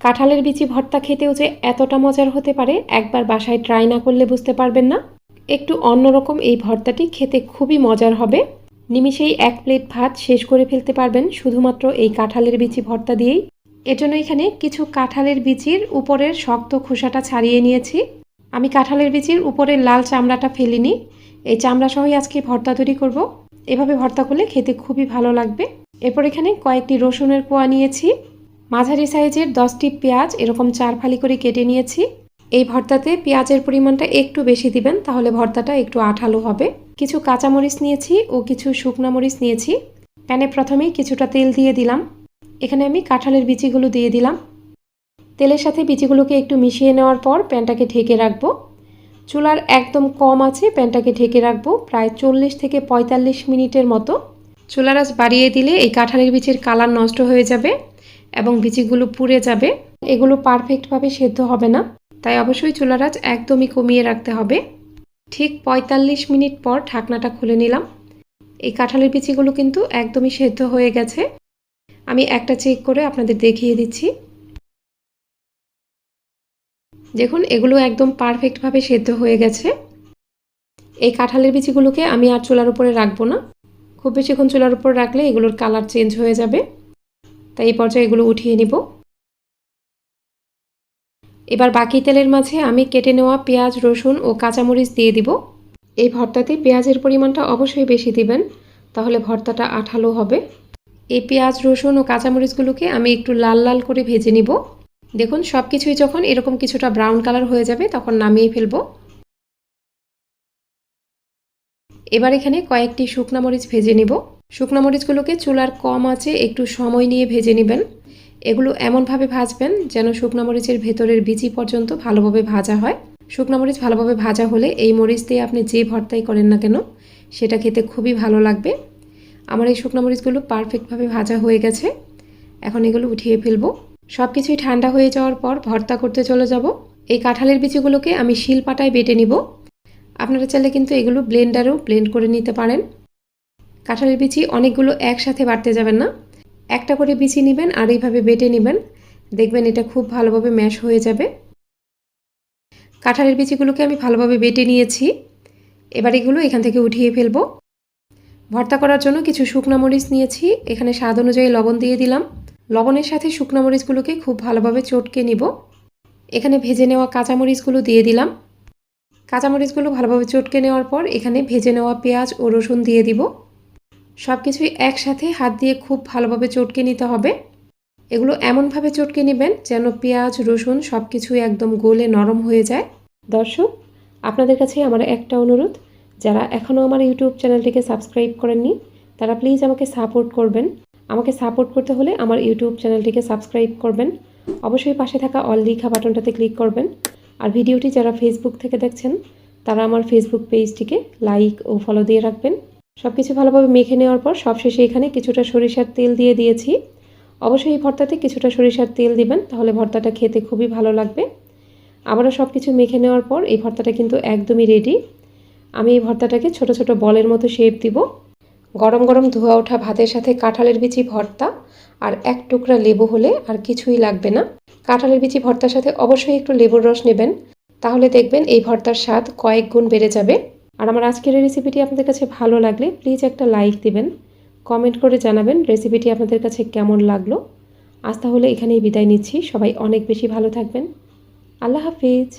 কাঁঠালের বিচি ভর্তা খেতেও যে এতটা মজার হতে পারে, একবার বাসায় ট্রাই না করলে বুঝতে পারবেন না। একটু অন্যরকম এই ভর্তাটি খেতে খুবই মজার হবে। নিমিষেই এক প্লেট ভাত শেষ করে ফেলতে পারবেন শুধুমাত্র এই কাঁঠালের বিচি ভর্তা দিয়েই। এজন্য এখানে কিছু কাঁঠালের বিচির উপরের শক্ত খোসাটা ছাড়িয়ে নিয়েছি। আমি কাঁঠালের বিচির উপরের লাল চামড়াটা ফেলিনি। এই চামড়া সহই আজকে ভর্তা তৈরি করব। এভাবে ভর্তা করলে খেতে খুবই ভালো লাগবে। এরপর এখানে কয়েকটি রসুনের কোয়া নিয়েছি। মাঝারি সাইজের দশটি পেঁয়াজ এরকম চার ফালি করে কেটে নিয়েছি। এই ভর্তাতে পেঁয়াজের পরিমাণটা একটু বেশি দিবেন, তাহলে ভর্তাটা একটু আঠালো হবে। কিছু কাঁচামরিচ নিয়েছি ও কিছু শুকনা মরিচ নিয়েছি। প্যানে প্রথমেই কিছুটা তেল দিয়ে দিলাম। এখানে আমি কাঁঠালের বিচিগুলো দিয়ে দিলাম। তেলের সাথে বিচিগুলোকে একটু মিশিয়ে নেওয়ার পর প্যানটাকে ঢেকে রাখব। চুলার একদম কম আছে, প্যানটাকে ঢেকে রাখব প্রায় চল্লিশ থেকে পঁয়তাল্লিশ মিনিটের মতো। চুলার আঁচ বাড়িয়ে দিলে এই কাঁঠালের বিচির কালার নষ্ট হয়ে যাবে। এবং বিচিগুলো পুড়ে যাবে। এগুলো পারফেক্টভাবে সেদ্ধ হবে না। তাই অবশ্যই চুলার আঁচ একদমই কমিয়ে রাখতে হবে। ঠিক পঁয়তাল্লিশ মিনিট পর ঢাকনাটা খুলে নিলাম। এই কাঁঠালের বিচিগুলো কিন্তু একদমই সেদ্ধ হয়ে গেছে। আমি একটা চেক করে আপনাদের দেখিয়ে দিচ্ছি। দেখুন, এগুলো একদম পারফেক্টভাবে সেদ্ধ হয়ে গেছে। এই কাঁঠালের বিচিগুলোকে আমি আর চুলার উপরে রাখব না। খুব বেশিক্ষণ চুলার উপর রাখলে এগুলোর কালার চেঞ্জ হয়ে যাবে। তাই এই পর্যায়ে এগুলো উঠিয়ে নিব। এবার বাকি তেলের মাঝে আমি কেটে নেওয়া পেঁয়াজ, রসুন ও কাঁচামরিচ দিয়ে দিব। এই ভর্তাতে পেঁয়াজের পরিমাণটা অবশ্যই বেশি দিবেন, তাহলে ভর্তাটা আঠালো হবে। এই পেঁয়াজ, রসুন ও কাঁচামরিচগুলোকে আমি একটু লাল লাল করে ভেজে নিব। দেখুন সব কিছুই যখন এরকম কিছুটা ব্রাউন কালার হয়ে যাবে, তখন নামিয়ে ফেলব। এবার এখানে কয়েকটি শুকনা মরিচ ভেজে নিব। শুকনা মরিচগুলোকে চুলার কম আছে একটু সময় নিয়ে ভেজে নেবেন। এগুলো এমনভাবে ভাজবেন যেন শুকনো মরিচের ভেতরের বিচি পর্যন্ত ভালোভাবে ভাজা হয়। শুকনো মরিচ ভালোভাবে ভাজা হলে এই মরিচ দিয়ে আপনি যে ভর্তাই করেন না কেন, সেটা খেতে খুবই ভালো লাগবে। আমার এই শুকনো মরিচগুলো পারফেক্টভাবে ভাজা হয়ে গেছে। এখন এগুলো উঠিয়ে ফেলব। সব কিছুই ঠান্ডা হয়ে যাওয়ার পর ভর্তা করতে চলে যাব। এই কাঁঠালের বিচিগুলোকে আমি শিলপাটায় বেটে নিব। আপনারা চাইলে কিন্তু এগুলো ব্লেন্ডারেও ব্লেন্ড করে নিতে পারেন। কাঁঠালের বিচি অনেকগুলো একসাথে বাড়তে যাবেন না। একটা করে বিচি নেবেন আর এইভাবে বেটে নেবেন। দেখবেন এটা খুব ভালোভাবে ম্যাশ হয়ে যাবে। কাঁঠালের বিচিগুলোকে আমি ভালোভাবে বেটে নিয়েছি। এবার এগুলো এখান থেকে উঠিয়ে ফেলব। ভর্তা করার জন্য কিছু শুকনো মরিচ নিয়েছি। এখানে স্বাদ অনুযায়ী লবণ দিয়ে দিলাম। লবণের সাথে শুকনো মরিচগুলোকে খুব ভালোভাবে চটকে নিব। এখানে ভেজে নেওয়া কাঁচামরিচগুলো দিয়ে দিলাম। কাঁচামরিচগুলো ভালোভাবে চটকে নেওয়ার পর এখানে ভেজে নেওয়া পেঁয়াজ ও রসুন দিয়ে দিব। সব কিছুই একসাথে হাত দিয়ে খুব ভালোভাবে চটকে নিতে হবে। এগুলো এমনভাবে চটকে নেবেন যেন পেঁয়াজ, রসুন সব কিছুই একদম গোলে নরম হয়ে যায়। দর্শক, আপনাদের কাছে আমার একটা অনুরোধ, যারা এখনও আমার ইউটিউব চ্যানেলটিকে সাবস্ক্রাইব করেননি, তারা প্লিজ আমাকে সাপোর্ট করবেন। আমাকে সাপোর্ট করতে হলে আমার ইউটিউব চ্যানেলটিকে সাবস্ক্রাইব করবেন। অবশ্যই পাশে থাকা অল লিখা বাটনটাতে ক্লিক করবেন। আর ভিডিওটি যারা ফেসবুক থেকে দেখছেন, তারা আমার ফেসবুক পেজটিকে লাইক ও ফলো দিয়ে রাখবেন। সব কিছু ভালোভাবে মেখে নেওয়ার পর সবশেষে এখানে কিছুটা সরিষার তেল দিয়ে দিয়েছি। অবশ্যই এই ভর্তাতে কিছুটা সরিষার তেল দিবেন, তাহলে ভর্তাটা খেতে খুবই ভালো লাগবে। আবারও সব কিছু মেখে নেওয়ার পর এই ভর্তাটা কিন্তু একদমই রেডি আমি এই ভর্তাটাকে ছোট ছোট বলের মতো শেপ দিব। গরম গরম ধোয়া ওঠা ভাতের সাথে কাঁঠালের বিচি ভর্তা আর এক টুকরা লেবু হলে আর কিছুই লাগবে না। কাঁঠালের বিচি ভর্তার সাথে অবশ্যই একটু লেবুর রস নেবেন, তাহলে দেখবেন এই ভর্তার স্বাদ কয়েক গুণ বেড়ে যাবে। আর আমার আজকের এই রেসিপিটি আপনাদের কাছে ভালো লাগলে প্লিজ একটা লাইক দিবেন কমেন্ট করে জানাবেন রেসিপিটি আপনাদের কাছে কেমন লাগল। আজ তাহলে এখানেই বিদায় নিচ্ছি, সবাই অনেক বেশি ভালো থাকবেন। আল্লাহ হাফিজ।